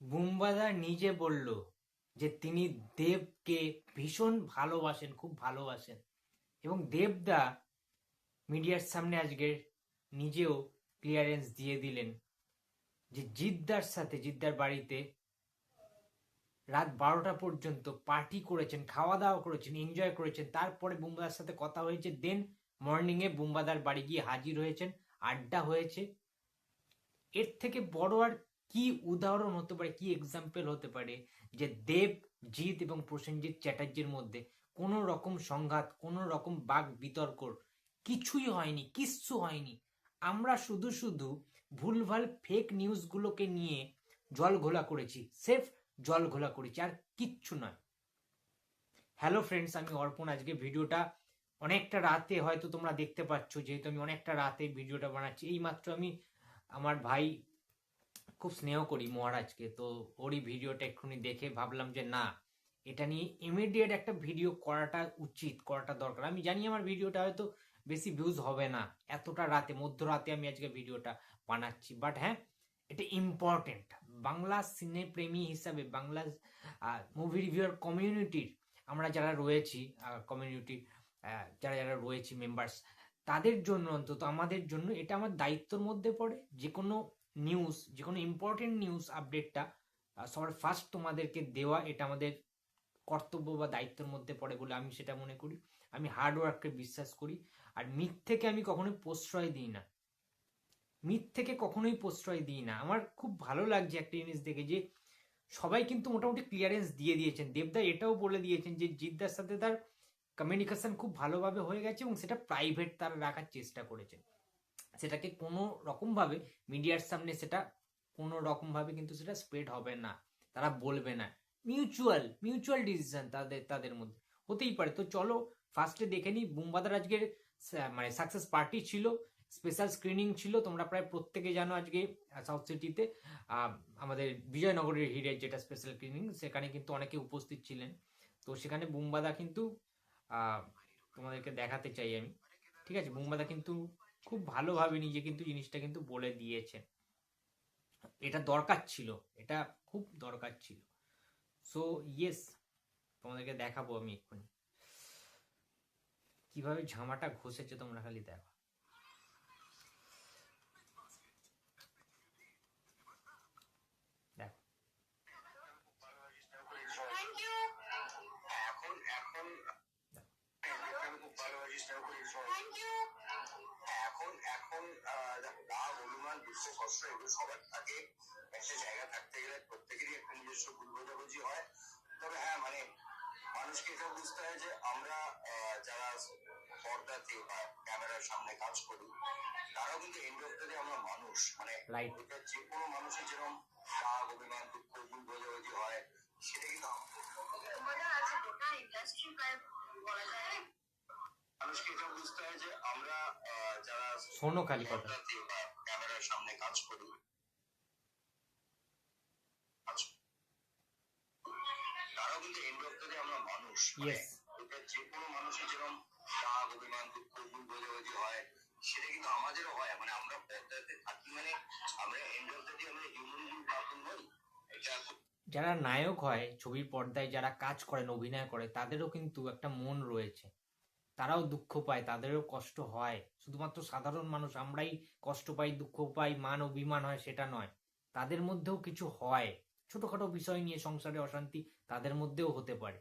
বুম্বাদা নিজে বলল যে তিনি দেবকে ভীষণ ভালোবাসেন, খুব ভালোবাসেন। এবং দেবদা মিডিয়ার সামনে আজকে নিজেও ক্লিয়ারেন্স দিয়ে দিলেন যে জিদ্দার সাথে, জিদ্দার বাড়িতে রাত বারোটা পর্যন্ত পার্টি করেছেন খাওয়া দাওয়া করেছেন এনজয় করেছেন। তারপরে বুম্বাদার সাথে কথা হয়েছে দেন মর্নিংয়ে বুম্বাদার বাড়ি গিয়ে হাজির হয়েছেন, আড্ডা হয়েছে। এর থেকে বড় আর কি উদাহরণ হতে পারে, কি এক্সাম্পল হতে পারে যে দেব, জিৎ এবং প্রসেনজিৎ চ্যাটার্জির মধ্যে কোনো রকম সংঘাত, কোনো রকম বাক বিতর্ক কিছুই হয়নি, কিচ্ছু হয়নি। আমরা শুধু শুধু ভুলভাল ফেক নিউজগুলোকে নিয়ে জল ঘোলা করেছি সেফ জল ঘোলা করেছি, আর কিচ্ছু নয়। হ্যালো ফ্রেন্ডস আমি অর্পণ। আজকে ভিডিওটা অনেকটা রাতে হয়তো তোমরা দেখতে পাচ্ছ, যেহেতু আমি অনেকটা রাতে ভিডিওটা বানাচ্ছি। এই মাত্র আমি আমার ভাই খুব স্নেহ করি মহারাজকে। তো ওরই ভিডিওটা এক্ষুনি দেখে ভাবলাম যে না, এটা নিয়ে ইমিডিয়েট একটা ভিডিও করাটা উচিত, করাটা দরকার। আমি জানি আমার ভিডিওটা হয়তো বেশি ভিউজ হবে না, এতটা রাতে, মধ্যরাতে আমি আজকে ভিডিওটা বানাচ্ছি। বাট হ্যাঁ এটা ইম্পর্টেন্ট বাংলা সিনে প্রেমী হিসাবে, বাংলা মুভি রিভিউয়ার কমিউনিটির আমরা যারা রয়েছি কমিউনিটি যারা যারা রয়েছি মেম্বার্স তাদের জন্য অন্তত, আমাদের জন্য এটা আমার দায়িত্বর মধ্যে পড়ে। যে কোনো নিউজ যে কোনো ইম্পর্টেন্ট নিউজ আপডেটটা সবার ফার্স্ট তোমাদেরকে দেওয়া, এটা আমাদের কর্তব্য বা দায়িত্বের মধ্যে পড়ে বলে আমি সেটা মনে করি। আমি হার্ড ওয়ার্ককে বিশ্বাস করি। আর মিথ থেকে আমি কখনোই প্রশ্রয় দিই না। মিথ থেকে কখনোই প্রশ্রয় দিই না। আমার খুব ভালো লাগছে একটা জিনিস দেখে যে, সবাই কিন্তু মোটামুটি ক্লিয়ারেন্স দিয়ে দিয়েছেন। দেবদা এটাও বলে দিয়েছেন যে, জিদ্দার সাথে তার কমিউনিকেশন খুব ভালোভাবে হয়ে গেছে এবং সেটা প্রাইভেট তারা রাখার চেষ্টা করেছেন। সেটাকে কোনো রকমভাবে মিডিয়ার সামনে সেটা কোনো রকমভাবে কিন্তু সেটা স্প্রেড হবে না। তারা বলবে না। মিউচুয়াল মিউচুয়াল ডিসিশন তাদের তাদের মধ্যে হতেই পারে। তো চলো ফার্স্টে দেখে নিই। বুম্বাদার আজকের মানে সাকসেস পার্টি ছিল স্পেশাল স্ক্রিনিং ছিল। তোমরা প্রায় প্রত্যেকে জানো আজকে সাউথ সিটিতে আমাদের বিজয়নগরের হিরের যেটা স্পেশাল স্ক্রিনিং সেখানে কিন্তু অনেকে উপস্থিত ছিলেন। তো সেখানে বুম্বাদা কিন্তু তোমাদেরকে দেখাতে চাই আমি। ঠিক আছে? বুম্বাদা কিন্তু খুব ভালোভাবে নিজে কিন্তু জিনিসটা কিন্তু বলে দিয়েছেন। এটা দরকার ছিল, এটা খুব দরকার ছিল। সো ইয়েস তোমাদেরকে দেখাবো আমি এক্ষুনি। কীভাবে ঝামাটা ঘষেছে তোমরা খালি দেখো থ্যাংক ইউ এখন এখন আমি খুব ভালোবাসি স্নেহ করি থ্যাংক ইউ এখন এখন আহ, দেখো রাগ অভিমান কষ্ট এগুলো সবার থাকে একটা জায়গা থাকতে গেলে প্রত্যেকেরই একটা নিজস্ব ভুল বোঝাবুঝি হয় তবে হ্যাঁ মানে মানুষকে এটা বুঝতে হয় যে আমরা যারা পর্দাতে বা ক্যামেরার সামনে কাজ করি তারাও কিন্তু এন্ড অফ আমরা মানুষ মানে. এটা যে কোনো মানুষের যেরকম রাগ অভিমান দুঃখ ভুল বোঝাবুঝি হয় সেটা কিন্তু মানুষকে এটা বুঝতে হয় যে আমরা যারা শোনো খালি কথা ক্যামেরার সামনে কাজ করি তারাও কিন্তু এন্ড অফ আমরা মানুষ। মানে যে কোনো মানুষের যেরকম রাগ অভিমান দুঃখ বোঝাবুঝি হয় সেটা কিন্তু আমাদেরও হয়। মানে আমরা পর্দাতে থাকি মানে আমরা এন্ড অফ দ্য আমরা হিউম্যান বিং পার্সন নই এটা যারা নায়ক হয় ছবির পর্দায় যারা কাজ করেন অভিনয় করে তাদেরও কিন্তু একটা মন রয়েছে। তারাও দুঃখ পায়, তাদেরও কষ্ট হয়। শুধুমাত্র সাধারণ মানুষ, আমরাই কষ্ট পাই, দুঃখ পাই, মান অভিমান হয় সেটা নয়। তাদের মধ্যেও কিছু হয়। ছোটখাটো বিষয় নিয়ে সংসারে অশান্তি তাদের মধ্যেও হতে পারে।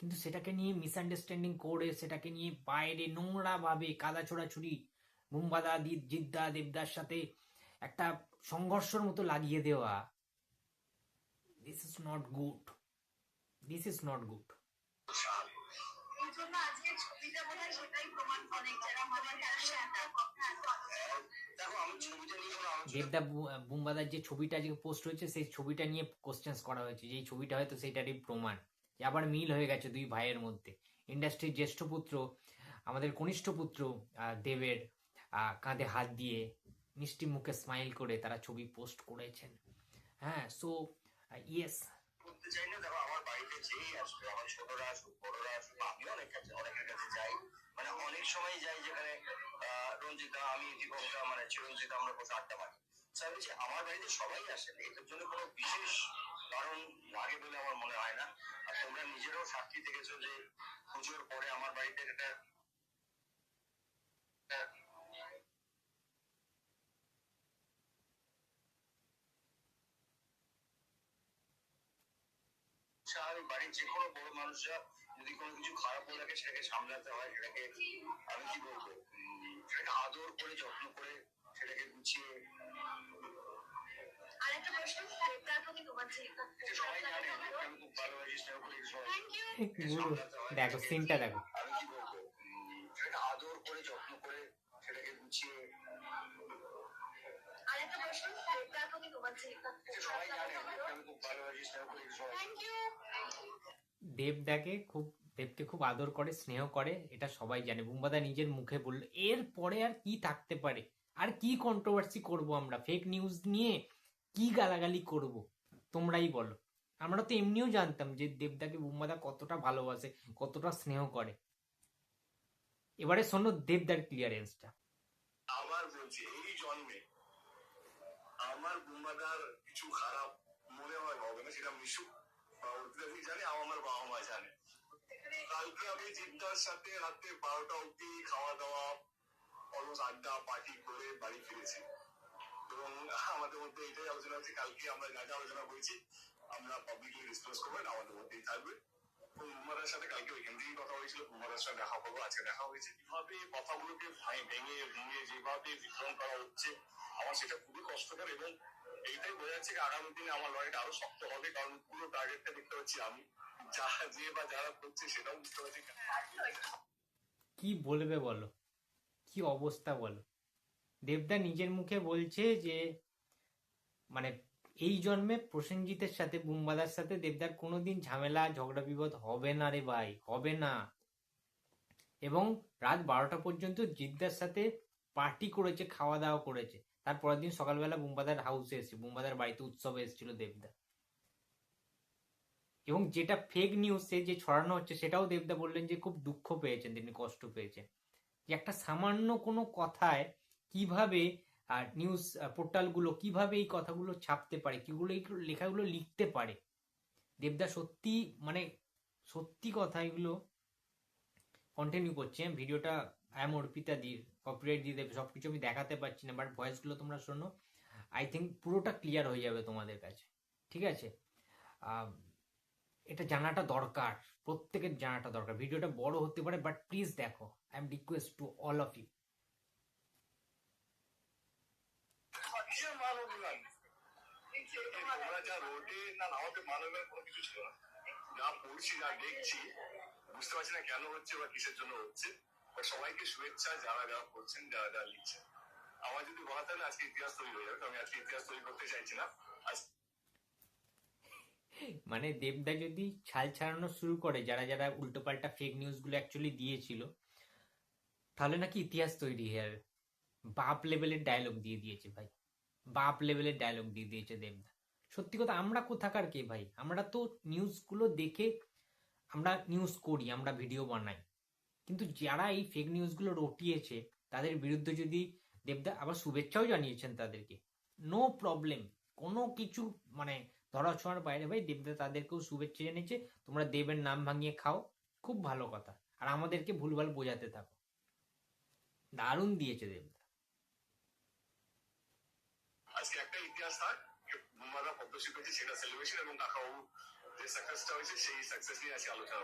কিন্তু সেটাকে নিয়ে মিসআন্ডারস্ট্যান্ডিং করে, সেটাকে নিয়ে বাইরে নোংরা ভাবে কাদা ছোড়াছুড়ি মুম্বাদা জিদ্দা, দেবদার সাথে একটা সংঘর্ষের মতো লাগিয়ে দেওয়া this is not good this is not good দেবদা বুম্বাদার যে ছবিটা আজকে পোস্ট হয়েছে সেই ছবিটা নিয়ে কোশ্চেন্স করা হয়েছে। যে ছবিটা হয়তো সেটারই প্রমাণ। যে আবার মিল হয়ে গেছে দুই ভাইয়ের মধ্যে। ইন্ডাস্ট্রির জ্যেষ্ঠ পুত্র আমাদের কনিষ্ঠ পুত্র আহ, দেবের আহ, কাঁধে হাত দিয়ে মিষ্টি মুখে স্মাইল করে তারা ছবি পোস্ট করেছেন। হ্যাঁ সো ইয়েস করতে চাই না দেখো বাড়িতে যেই আসবে আমার ছোটরা আসুক, বড়রা আসুক, আমিও অনেক কাছে, অনেকের কাছে যাই। মানে অনেক সময় যাই যেখানে রঞ্জিতা, আমি দীপকটা মানে চিরঞ্জিতা, আমরা বসে আড্ডা মারি। স্যার বলছি, আমার বাড়িতে সবাই আসেন এটার জন্য কোনো বিশেষ কারণ লাগে বলে আমার মনে হয় না। আর তোমরা নিজেরাও সাক্ষী থেকেছো যে পুজোর পরে আমার বাড়িতে একটা একটা স্বাভাবিক। বাড়ির যে কোনো বড় মানুষরা যদি কোনো কিছু খারাপ হয়ে থাকে সেটাকে সামলাতে হয় সেটাকে আমি কি বলব সেটাকে আদর করে যত্ন করে সেটাকে গুছিয়ে। দেখো সিনটা দেখো আমি কি বলব সেটাকে আদর করে যত্ন করে সেটাকে গুছিয়ে দেবদাকে খুব, দেবকে খুব আদর করে, স্নেহ করে, এটা সবাই জানে। বুম্বাদা নিজের মুখে বলল, এর পরে আর কি থাকতে পারে? আর কি কন্ট্রোভার্সি করব আমরা? ফেক নিউজ নিয়ে কি গালাগালি করব? তোমরাই বলো। আমরা তো এমনিও জানতাম যে দেবদাকে বুম্বাদা কতটা ভালোবাসে, কতটা স্নেহ করে। এবারে শোনো দেবদার ক্লিয়ারেন্সটা আবার বলছি, এই জন্মে আমার বুম্বাদার কিছু খারাপ মনে হয় হবে সেটা মিশু আমি জানি আমার বাবা মা জানে। কালকে আমি জিদ্দার সাথে রাতে বারোটা অব্দি খাওয়া দাওয়া অলমোস্ট আড্ডা পার্টি করে বাড়ি ফিরেছি। এবং আমাদের মধ্যে এটাই আলোচনা হচ্ছে, কালকে আমরা যা যা আলোচনা করেছি, আমরা পাবলিকলি ডিসক্লোজ করব না আমাদের মধ্যেই থাকবে। বুমাদার সাথে কালকে ওইখান থেকেই কথা হয়েছিল বুমাদার সাথে দেখা করব আজকে দেখা হয়েছে। কীভাবে কথাগুলোকে ভাঙে- ভেঙে যেভাবে বিতরণ করা হচ্ছে, আমার সেটা খুবই কষ্টকর এবং এইটাই বোঝা যাচ্ছে আগামী দিনে আমার লড়াইটা আরও শক্ত হবে, কারণ পুরো টার্গেটটা দেখতে পাচ্ছি আমি। যা যে বা যারা করছে সেটাও বুঝতে পারছি। কি বলবে বলো? কি অবস্থা বলো? দেবদা নিজের মুখে বলছে যে মানে এই জন্মে প্রসেনজিতের সাথে, বুম্বাদার সাথে দেবদার কোনোদিন ঝামেলা, ঝগড়া বিপদ হবে না রে ভাই, হবে না। এবং রাত বারোটা পর্যন্ত জিদ্দার সাথে পার্টি করেছে খাওয়া দাওয়া করেছে। তার পরের দিন সকালবেলা বুম্বাদার হাউসে এসেছে, বুম্বাদার বাড়িতে উৎসবে এসেছিল দেবদা। এবং যেটা ফেক নিউজে যে ছড়ানো হচ্ছে, সেটাও দেবদা বললেন যে খুব দুঃখ পেয়েছেন, তিনি কষ্ট পেয়েছেন। যে একটা সামান্য কোনো কথায় কীভাবে আর নিউজ পোর্টালগুলো কীভাবে এই কথাগুলো ছাপতে পারে, কিগুলো এই লেখাগুলো লিখতে পারে? দেবদা, সত্যি মানে সত্যি কথা এগুলো কন্টিনিউ করছে ভিডিওটা আই এম অর্পিতা দি কপিরাইট দিয়ে দেবে সব কিছু আমি দেখাতে পারছি না বাট ভয়েসগুলো তোমরা শোনো আই থিঙ্ক পুরোটা ক্লিয়ার হয়ে যাবে তোমাদের কাছে, ঠিক আছে? এটা জানাটা দরকার, প্রত্যেকের জানাটা দরকার। ভিডিওটা বড় হতে পারে বাট প্লিজ দেখো I am request to all of you মান তোমরা যা রোডে না নামাতে মান অভিমান কোনো কিছু ছিল না। যা পড়ছি, যা দেখছি, বুঝতে পারছি না কেন হচ্ছে বা কিসের জন্য হচ্ছে। সবাইকে শুভেচ্ছা, যারা যারা করছেন যারা যারা লিখছেন। আমার যদি বলা তাহলে আজকে ইতিহাস তৈরি হয়ে যাবে আমি আজকে ইতিহাস তৈরি করতে চাইছি না মানে দেবদা যদি ছাল ছাড়ানো শুরু করে, যারা যারা উল্টোপাল্টা ফেক নিউজগুলো অ্যাকচুয়ালি দিয়েছিল, তাহলে নাকি ইতিহাস তৈরি হয়ে বাপ লেভেলের ডায়লগ দিয়ে দিয়েছে ভাই। বাপ লেভেলের ডায়লগ দিয়ে দিয়েছে দেবদা। সত্যি কথা, আমরা কোথাকার কে ভাই? আমরা তো নিউজগুলো দেখে আমরা নিউজ করি, আমরা ভিডিও বানাই। কিন্তু যারা এই ফেক নিউজগুলো রটিয়েছে, তাদের বিরুদ্ধে যদি দেবদা আবার শুভেচ্ছাও জানিয়েছেন তাদেরকে নো প্রবলেম কোনো কিছু মানে ধরা ছোঁয়ার বাইরে ভাই, দেবদা তাদেরকেও শুভেচ্ছা জানিয়েছে, তোমরা দেবের নাম ভাঙিয়ে খাও, খুব ভালো কথা। আর আমাদেরকে ভুলভাল বোঝাতে থাকো। দারুণ দিয়েছে দেবদা। আজকে একটা ইতিহাস থাক বুমারা পদ্মশ্রী পেয়েছে সেটা সেলিব্রেশন এবং কাকাবাবু যে সাকসেসটা হয়েছে সেই সাকসেস নিয়ে আজকে আলোচনা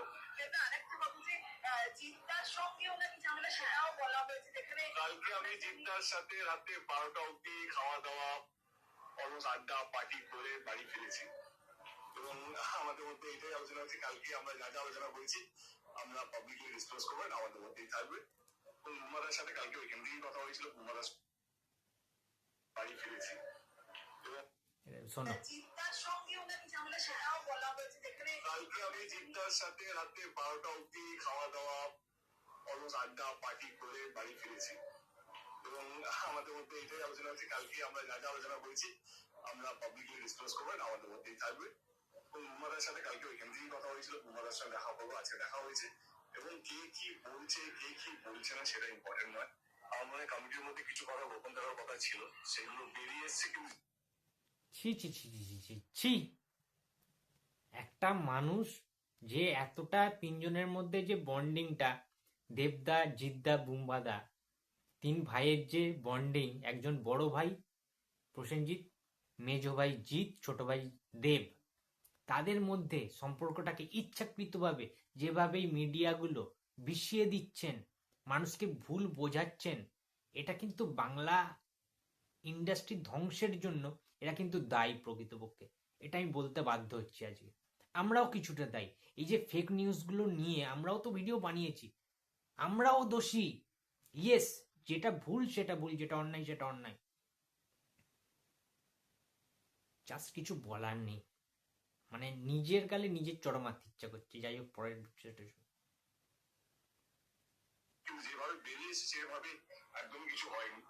যেখানে কালকে আমি জিদ্দার সাথে রাতে বারোটা অব্দি খাওয়া দাওয়া অলমোস্ট আড্ডা পার্টি করে বাড়ি ফিরেছি। এবং আমাদের মধ্যে এটাই আলোচনা হচ্ছে কালকে আমরা যা যা আলোচনা করেছি আমরা পাবলিকলি ডিসক্লোজ করব আমাদের মধ্যেই থাকবে। এবং বুমাদার সাথে কালকে ওইখান থেকেই কথা হয়েছিল বুমাদার বাড়ি ফিরেছি। শোনো। জিদ্দার সঙ্গেও নাকি ঝামেলা সেটাও বলা হয়েছে যেখানে কালকে আমি জিদ্দার সাথে রাতে বারোটা অব্দি খাওয়া দাওয়া অলমোস্ট আড্ডা পার্টি করে বাড়ি ফিরেছি। এবং আমাদের মধ্যে এটাই আলোচনা হচ্ছে কালকে আমরা যা যা আলোচনা করেছি আমরা পাবলিকলি ডিসক্লোজ করব আমাদের মধ্যেই থাকবে। এবং বুমাদার সাথে কালকে ওইখান থেকেই কথা হয়েছিল বুমাদার সাথে দেখা করব আজকে দেখা হয়েছে। এবং কে কি বলছে কে কি বলছে না সেটা ইম্পর্টেন্ট নয়। আমাদের কমিটির মধ্যে কিছু কথা গোপন থাকার কথা ছিল সেগুলো বেরিয়ে এসছে কিন্তু ছি ছি ছি ছি ছি ছি ছি। একটা মানুষ যে এতটা তিনজনের মধ্যে যে বন্ডিংটা, দেবদা, জিদ্দা, বুম্বাদা, তিন ভাইয়ের যে বন্ডিং, একজন বড় ভাই, প্রসেনজিৎ, মেজো ভাই জিৎ, ছোট ভাই দেব, তাদের মধ্যে সম্পর্কটাকে ইচ্ছাকৃতভাবে যেভাবেই মিডিয়াগুলো বিষিয়ে দিচ্ছেন, মানুষকে ভুল বোঝাচ্ছেন, এটা কিন্তু বাংলা ইন্ডাস্ট্রি ধ্বংসের জন্য এরা কিন্তু দায়ী প্রকৃতপক্ষে। এটা আমি বলতে বাধ্য হচ্ছি আজকে। আমরাও কিছুটা দায়ী। এই যে ফেক নিউজগুলো নিয়ে আমরাও তো ভিডিও বানিয়েছি। আমরাও দোষী। ইয়েস যেটা ভুল সেটা ভুল যেটা অন্যায় সেটা অন্যায়। জাস্ট কিছু বলার নেই। মানে নিজের গালে নিজের চড় মারতে ইচ্ছা করছে। যাই হোক, পরের বিষয়টা। যেভাবে বেরিয়ে এসেছে সেভাবে একদম কিছু হয়নি।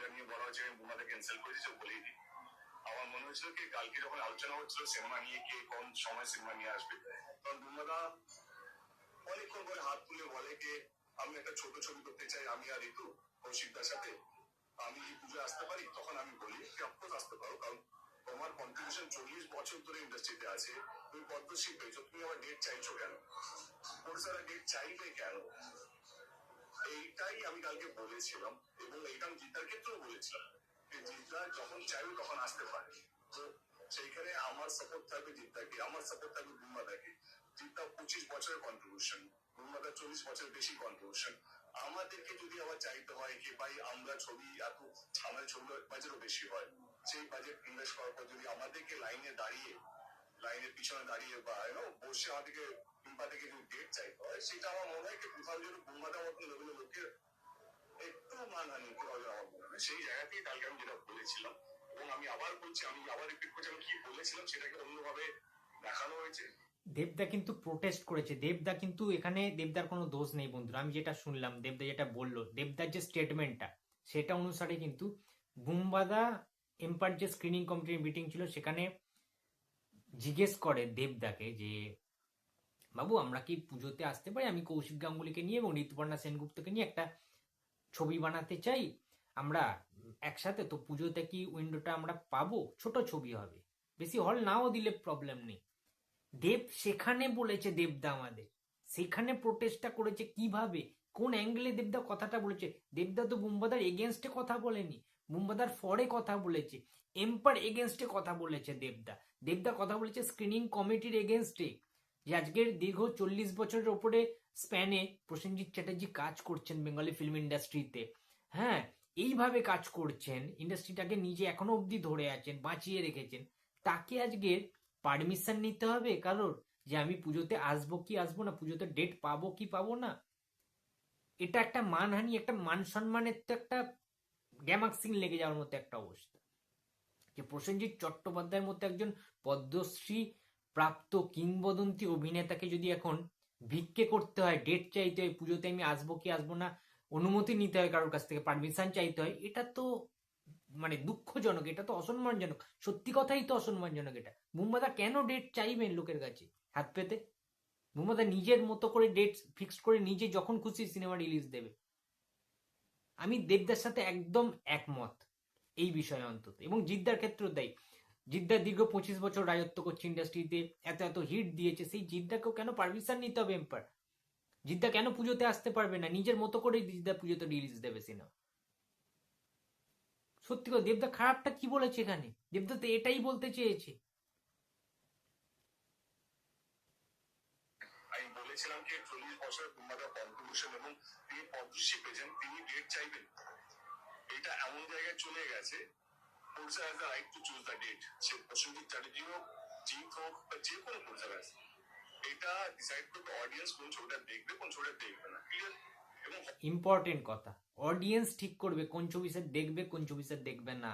যেটা নিয়ে বলা হচ্ছে আমি বুমাতে ক্যান্সেল করেছি সে বলেই দিই আমার মনে হয়েছিল কি, কালকে যখন আলোচনা হচ্ছিল সিনেমা নিয়ে, কে কোন সময় সিনেমা নিয়ে আসবে। তখন বুমাদা অনেকক্ষণ করে হাত তুলে বলে যে আমি একটা ছোট ছবি করতে চাই, আমি আর ঋতু, কৌশিকদার সাথে। আমি পুজো আসতে পারি, তখন আমি বলি অফকোর্স আসতে পারো, কারণ তোমার কন্ট্রিবিউশন চল্লিশ বছর ধরে ইন্ডাস্ট্রিতে আছে, তুমি পদ্মশ্রী পেয়েছ, তুমি আবার ডেট চাইছো কেন? ওড়িশারা ডেট চাইবে কেন? এইটাই আমি কালকে বলেছিলাম এবং এইটা আমি জিতার ক্ষেত্রেও বলেছিলাম জিতা যখন চাইবে তখন আসতে পারে। তো সেইখানে আমার সাপোর্ট থাকবে জিদ্দাকে আমার সাপোর্ট থাকবে বুম্বাদাকে। জিদ্দা পঁচিশ বছরের কন্ট্রিবিউশন বুম্বাদা চল্লিশ বছরের বেশি কন্ট্রিবিউশন আমাদেরকে যদি আবার চাইতে হয় কি ভাই আমরা ছবি এত আমাদের ছবি বাজেটও বেশি হয়, সেই বাজেট ইনভেস্ট করার পর যদি আমাদেরকে লাইনে দাঁড়িয়ে লাইনের পিছনে দাঁড়িয়ে বা বসে আমাদেরকে কিংবা থেকে যদি ডেট চাইতে হয়, সেটা আমার মনে হয় কোথাও যেন বুম্বাদার মতন লেভেলের লোকের একটু মানহানি কোথাও যেন আমার মনে হয়। সেই জায়গা থেকে কালকে আমি যেটা বলেছিলাম, এবং আমি আবার বলছি, আমি আবার রিপিট করছি, আমি কি বলেছিলাম সেটাকে অন্যভাবে দেখানো হয়েছে। দেবদা কিন্তু প্রোটেস্ট করেছে। দেবদা কিন্তু এখানে, দেবদার কোনো দোষ নেই বন্ধুরা, আমি যেটা শুনলাম, দেবদা যেটা বলল, দেবদার যে স্টেটমেন্টটা সেটা অনুসারে কিন্তু বুম্বাদা এম্পার যে স্ক্রিনিং কমিটির মিটিং ছিল, সেখানে জিজ্ঞেস করে দেবদাকে যে বাবু, আমরা কি পুজোতে আসতে পারি? আমি কৌশিক গাঙ্গুলিকে নিয়ে এবং ঋতুপর্ণা সেনগুপ্তকে নিয়ে একটা ছবি বানাতে চাই। আমরা একসাথে, তো পুজোতে কি উইন্ডোটা আমরা পাবো? ছোট ছবি হবে। বেশি হল নাও দিলে প্রবলেম নেই। দেব সেখানে বলেছে, দেবদা আমাদের। সেখানে প্রোটেস্টটা করেছে কীভাবে? কোন অ্যাঙ্গেলে দেবদা কথাটা বলেছে? দেবদা তো বুম্বাদার এগেনস্টে কথা বলেনি। বুম্বাদার ফরে কথা বলেছে। এম্পার এগেনস্টে কথা বলেছে দেবদা। দেবদা কথা বলেছে স্ক্রিনিং কমিটির এগেনস্টে যে আজকের দীর্ঘ চল্লিশ বছরের ওপরে স্প্যানে প্রসেনজিৎ চ্যাটার্জি কাজ করছেন বেঙ্গলি ফিল্ম ইন্ডাস্ট্রিতে হ্যাঁ এইভাবে কাজ করছেন ইন্ডাস্ট্রিটাকে নিজে এখনও অবধি ধরে আছেন, বাঁচিয়ে রেখেছেন, তাকে আজকে পারমিশন নিতে হবে কারোর? যে আমি পুজোতে আসব কি আসব না, পুজোতে ডেট পাবো কি পাবো না? এটা একটা মানহানি, একটা মান সম্মানের তো একটা গ্যামাক্সিং লেগে যাওয়ার মতো একটা অবস্থা। যে প্রসেনজিৎ চট্টোপাধ্যায়ের মতো একজন পদ্মশ্রী প্রাপ্ত কিংবদন্তি অভিনেতাকে যদি এখন ভিক্ষে করতে হয় ডেট চাইতে হয়, পুজোতে আমি আসব কি আসব না, অনুমতি নিতে হয় কারোর কাছ থেকে পারমিশন চাইতে হয়, এটা তো মানে দুঃখজনক, এটা তো অসম্মানজনক। সত্যি কথাই তো অসম্মানজনক এটা। মুম্বাদা কেন ডেট চাইবেন লোকের কাছে? হাত পেতে? মুম্বাদা নিজের মতো করে ডেট ফিক্স করে নিজে যখন খুশি সিনেমা রিলিজ দেবে। আমি দেবদার সাথে একদম একমত, এই বিষয়ে অন্তত। এবং জিদ্দার ক্ষেত্রেও তাই। জিদ্দার দীর্ঘ পঁচিশ বছর রাজত্ব করছে ইন্ডাস্ট্রিতে এত এত হিট দিয়েছে। সেই জিদ্দাকেও কেন পারমিশন নিতে হবে এম্পার জিদ্দা কেন পুজোতে আসতে পারবে না? নিজের মতো করে জিদ্দা পুজোতে রিলিজ দেবে সিনেমা সত্যি কথা, দেবদা খারাপটা কি বলেছে এখানে? দেবদা তো এটাই বলতে চেয়েছে। আমি বলেছিলাম কি চল্লিশ বছরের বুম্বাদা কন্ট্রিবিউশন এবং তিনি পদ্মশ্রী পেয়েছেন তিনি ডেট চাইবেন। এটা এমন জায়গায় চলে গেছে has the right to choose the date সে চ্যাটার্জি হোক হোক, বা যে কোনো এটা ডিসাইড করবে অডিয়েন্স কোন ছবিটা দেখবে, কোন ছবিটা দেখবে না ক্লিয়ার ইম্পর্টেন্ট কথা। অডিয়েন্স ঠিক করবে কোন ছবি স্যার দেখবে, কোন ছবি স্যার দেখবে না।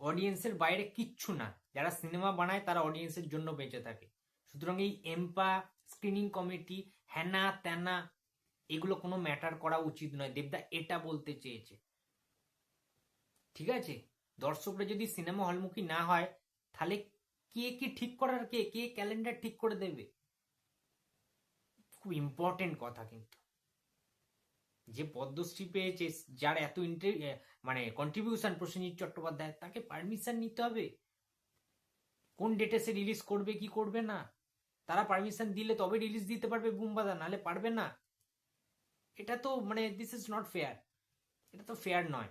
অডিয়েন্সের বাইরে কিচ্ছু না। যারা সিনেমা বানায়, তারা অডিয়েন্সের জন্য বেঁচে থাকে। সুতরাং এই এম্পা স্ক্রিনিং কমিটি হ্যানা ত্যানা এগুলো কোনো ম্যাটার করা উচিত নয়। দেবদা এটা বলতে চেয়েছে। ঠিক আছে? দর্শকরা যদি সিনেমা হলমুখী না হয়, তাহলে কে কি ঠিক করার, কে কে ক্যালেন্ডার ঠিক করে দেবে? খুব ইম্পর্টেন্ট কথা কিন্তু। যে পদ্মশ্রী পেয়েছে, যার এত মানে কন্ট্রিবিউশন প্রসেনজিৎ চট্টোপাধ্যায়, তাকে পারমিশন নিতে হবে। কোন ডেটে সে রিলিজ করবে, কি করবে না? তারা পারমিশন দিলে তবে রিলিজ দিতে পারবে বুমবাদা, নাহলে পারবে না। এটা তো মানে দিস ইজ নট ফেয়ার এটা তো ফেয়ার নয়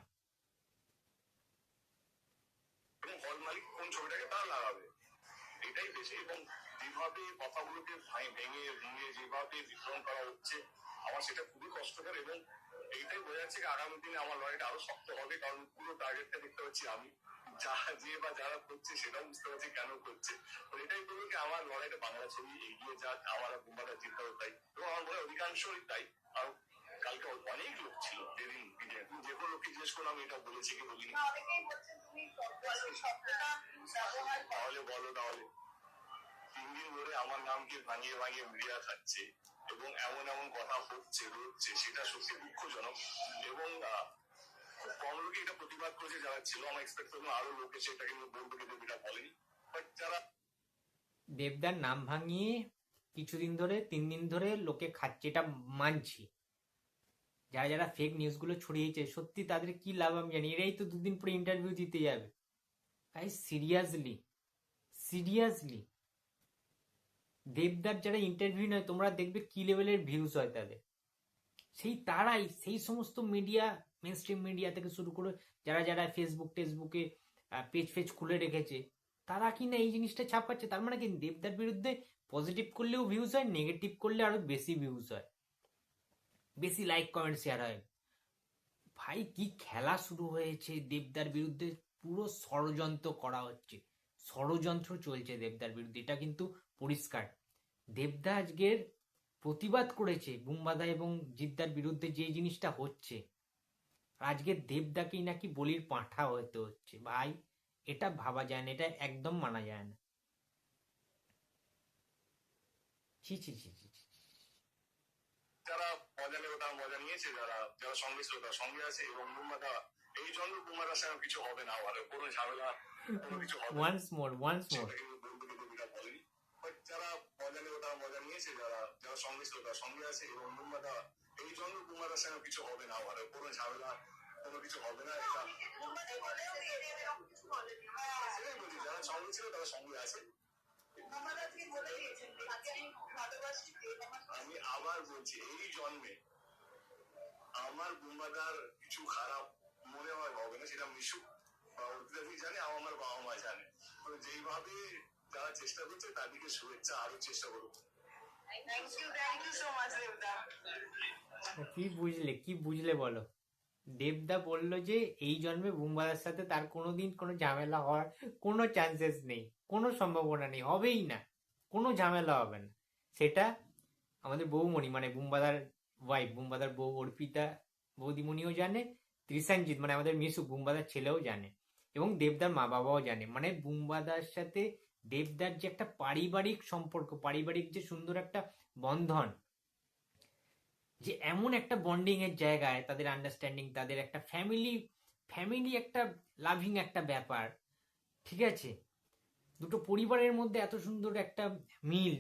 এবং হল মালিক কোন ছবিটাকে তারা লাগাবে। এটাই বেশি এবং যেভাবে কথাগুলোকে ভেঙে ভেঙে যেভাবে বিতরণ করা হচ্ছে, আমার সেটা খুবই কষ্টকর এবং এইটাই বোঝা যাচ্ছে যে আগামী দিনে আমার লড়াইটা আরও শক্ত হবে, কারণ পুরো টার্গেটটা দেখতে পাচ্ছি আমি। যা যে বা যারা করছে সেটাও বুঝতে পারছি কেন করছে। এটাই বলব কি আমার লড়াইটা বাংলা ছবি এগিয়ে যাক, আমার জিততে তাই এবং আমার মনে অধিকাংশই তাই। আর কালকে অনেক লোক ছিল যেদিন যে কোনো লোককে জিজ্ঞেস করলাম এটা বলেছি কি বলিনি। তাহলে বলো তাহলে। তিন দিন ধরে আমার নামকে ভাঙিয়ে ভাঙিয়ে মিডিয়া খাচ্ছে এবং এমন এমন কথা হচ্ছে সেটা সত্যি দুঃখজনক। এবং খুব কম লোকে এটা প্রতিবাদ করেছে যারা ছিল আমার এক্সপেক্ট করলাম আরও লোক এসে এটা কিন্তু বলবে কিন্তু এটা বলেনি। বাট যারা দেবদার নাম ভাঙিয়ে কিছুদিন ধরে তিন দিন ধরে লোকে খাচ্ছে এটা মানছি। যারা যারা ফেক নিউজগুলো ছড়িয়েছে, সত্যি তাদের কি লাভ আমি জানি? এরাই তো দুদিন পরে ইন্টারভিউ দিতে যাবে। তাই সিরিয়াসলি সিরিয়াসলি দেবদার যারা ইন্টারভিউ নয়, তোমরা দেখবে কি লেভেলের ভিউজ হয় তাদের। সেই তারাই, সেই সমস্ত মিডিয়া মেন স্ট্রিম মিডিয়া থেকে শুরু করে যারা যারা ফেসবুক টেসবুকে পেজ ফেজ খুলে রেখেছে, তারা কি না এই জিনিসটা ছাপাচ্ছে? তার মানে কি, দেবদার বিরুদ্ধে পজিটিভ করলেও ভিউজ হয় নেগেটিভ করলে আরও বেশি ভিউজ হয়। বেশি লাইক কমেন্ট শেয়ার হয়। ভাই, কি খেলা শুরু হয়েছে দেবদার বিরুদ্ধে? পুরো ষড়যন্ত্র করা হচ্ছে। ষড়যন্ত্র চলছে দেবদার বিরুদ্ধে। এটা কিন্তু পরিষ্কার। দেবদা আজকের প্রতিবাদ করেছে বুম্বাদা এবং জিদ্দার বিরুদ্ধে যে জিনিসটা হচ্ছে। আজকে দেবদাকেই নাকি বলির পাঁঠা হতে হচ্ছে। ভাই, এটা ভাবা যায় না, এটা একদম মানা যায় না। ছি ছি ছি ছি। যারা মজা নেবে তারা মজা নিয়েছে যারা যারা সঙ্গে ছিল তারা সঙ্গে আছে এবং বুম্বাদা এই জন্য বুম্বাদার সঙ্গে কিছু হবে না আর কোনো ঝামেলা কোনো কিছু হবে কিন্তু বিটা বলেনি। বাট যারা মজা নেবে তারা মজা নিয়েছে যারা যারা সঙ্গে ছিল তারা সঙ্গে আছে এবং বুম্বাদা এই জন্য বুম্বাদার সঙ্গে কিছু হবে না আর কোনো ঝামেলা কোনো কিছু হবে না এটা হ্যাঁ বলছি যারা সঙ্গে ছিল তারা সঙ্গে আছে। আমি আবার বলছি এই জন্মে আমার বুম্বাদার কিছু খারাপ মনে হয় হবে না সেটা মিশু বা অর্পিতাদি জানে আমার বাবা মা জানে। তো যেইভাবে যারা চেষ্টা করছে তাদেরকে শুভেচ্ছা আরও চেষ্টা করব কি বুঝলে কি বুঝলে বলো? দেবদা বলল যে, এই জন্মে বুম্বাদার সাথে তার কোনোদিন কোনো ঝামেলা হওয়ার কোনো চান্সেস নেই। কোনো সম্ভাবনা নেই। হবেই না। কোনো ঝামেলা হবে না। সেটা আমাদের বৌমণি মানে বুম্বাদার ওয়াইফ বুম্বাদার বউ অর্পিতা বৌদিমণিও জানে ত্রিশানজিৎ মানে আমাদের মিশু বুম্বাদার ছেলেও জানে এবং দেবদার মা বাবাও জানে। মানে বুম্বাদার সাথে দেবদার যে একটা পারিবারিক সম্পর্ক, পারিবারিক যে সুন্দর একটা বন্ধন যে এমন একটা বন্ডিং এর জায়গায় তাদের আন্ডারস্ট্যান্ডিং তাদের একটা ফ্যামিলি ফ্যামিলি একটা লাভিং একটা ব্যাপার, ঠিক আছে? দুটো পরিবারের মধ্যে এত সুন্দর একটা মিল,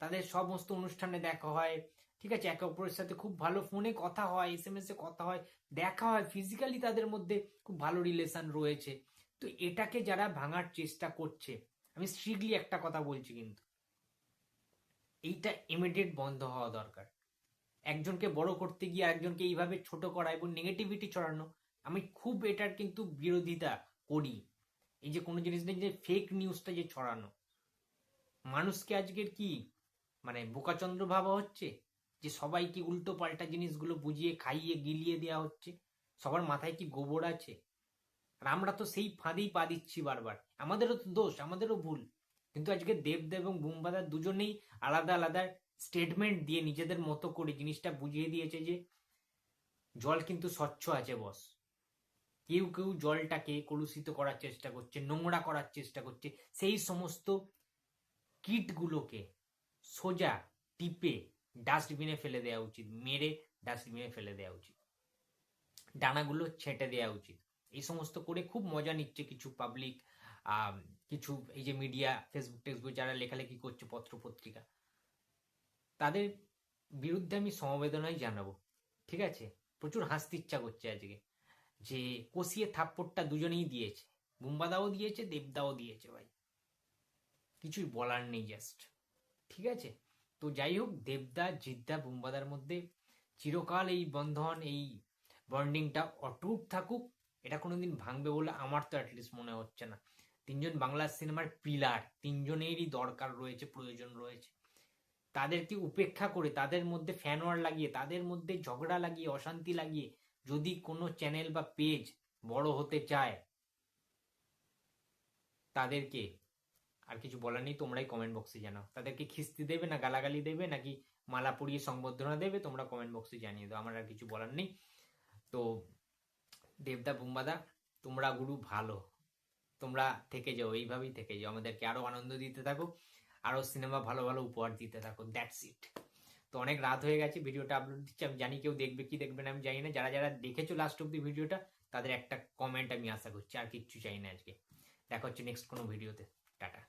তাদের সমস্ত অনুষ্ঠানে দেখা হয়, ঠিক আছে? একে অপরের সাথে খুব ভালো ফোনে কথা হয় এস এম এস এ কথা হয়, দেখা হয় ফিজিক্যালি তাদের মধ্যে খুব ভালো রিলেশন রয়েছে। তো এটাকে যারা ভাঙার চেষ্টা করছে, আমি স্ট্রিক্টলি একটা কথা বলছি কিন্তু, এইটা ইমিডিয়েট বন্ধ হওয়া দরকার। একজনকে বড় করতে গিয়ে একজনকে এইভাবে ছোট করা এবং নেগেটিভিটি ছড়ানো, আমি খুব এটার কিন্তু বিরোধিতা করি। এই যে কোনো জিনিস নেই যে ফেক নিউজটা যে ছড়ানো। মানুষকে আজকের কি? মানে বোকাচন্দ্র ভাবা হচ্ছে? যে সবাইকে উল্টো পাল্টা জিনিসগুলো বুঝিয়ে খাইয়ে গিলিয়ে দেওয়া হচ্ছে? সবার মাথায় কি গোবর আছে? আর আমরা তো সেই ফাঁদেই পা দিচ্ছি বারবার। আমাদেরও তো দোষ, আমাদেরও ভুল। কিন্তু আজকে দেবদেব এবং বুম্বাদার দুজনেই আলাদা আলাদা স্টেটমেন্ট দিয়ে নিজেদের মতো করে জিনিসটা বুঝিয়ে দিয়েছে যে জল কিন্তু স্বচ্ছ আছে বস কেউ কেউ জলটাকে কলুষিত করার চেষ্টা করছে, নোংরা করার চেষ্টা করছে। সেই সমস্ত কিটগুলোকে সোজা টিপে ডাস্টবিনে ফেলে দেওয়া উচিত, মেরে ডাস্টবিনে ফেলে দেওয়া উচিত। ডানাগুলো ছেঁটে দেওয়া উচিত। এই সমস্ত করে খুব মজা নিচ্ছে কিছু পাবলিক কিছু এই যে মিডিয়া ফেসবুক টেসবুক যারা লেখালেখি করছে, পত্র পত্রিকা। তাদের বিরুদ্ধে আমি সমবেদনাই জানাব। ঠিক আছে? প্রচুর হাসতে ইচ্ছা করছে আজকে। যে কষিয়ে থাপ্পড়টা দুজনেই দিয়েছে। বুম্বাদাও দিয়েছে, দেবদাও দিয়েছে ভাই। কিছুই বলার নেই জাস্ট ঠিক আছে? তো যাই হোক, দেবদা, জিদ্দা, বুম্বাদার মধ্যে চিরকাল এই বন্ধন, এই বন্ডিংটা অটুট থাকুক। এটা কোনোদিন ভাঙবে বলে আমার তো অ্যাটলিস্ট মনে হচ্ছে না। তিনজন বাংলা সিনেমার পিলার তিনজনেরই দরকার রয়েছে, প্রয়োজন রয়েছে। তাদেরকে উপেক্ষা করে, তাদের মধ্যে ফ্যান ওয়ার লাগিয়ে, তাদের মধ্যে ঝগড়া লাগিয়ে, অশান্তি লাগিয়ে যদি কোনো চ্যানেল বা পেজ বড় হতে চায় তাদেরকে, আর কিছু বলার নেই, তোমরাই কমেন্ট বক্সে জানাও। তাদেরকে খিস্তি দেবে না, গালাগালি দেবে, নাকি মালা পরিয়ে সংবর্ধনা দেবে, তোমরা কমেন্ট বক্সে জানিয়ে দাও, আমার আর কিছু বলার নেই। তো দেবদা, বুম্বাদা, তোমরা গুরু, ভালো। তোমরা থেকে যাও, এইভাবেই থেকে যাও, আমাদেরকে আরও আনন্দ দিতে থাকো। আরও সিনেমা ভালো ভালো উপহার দিতে থাকো দ্যাটস ইট তো অনেক রাত হয়ে গেছে, ভিডিওটা আপলোড দিচ্ছি, আমি জানি কেউ দেখবে কি দেখবে না, আমি জানি না। যারা যারা দেখেছ লাস্ট অব্দি ভিডিওটা, তাদের একটা কমেন্ট আমি আশা করছি, আর কিচ্ছু চাই না আজকে। দেখা হচ্ছে নেক্সট কোনো ভিডিওতে টাটা।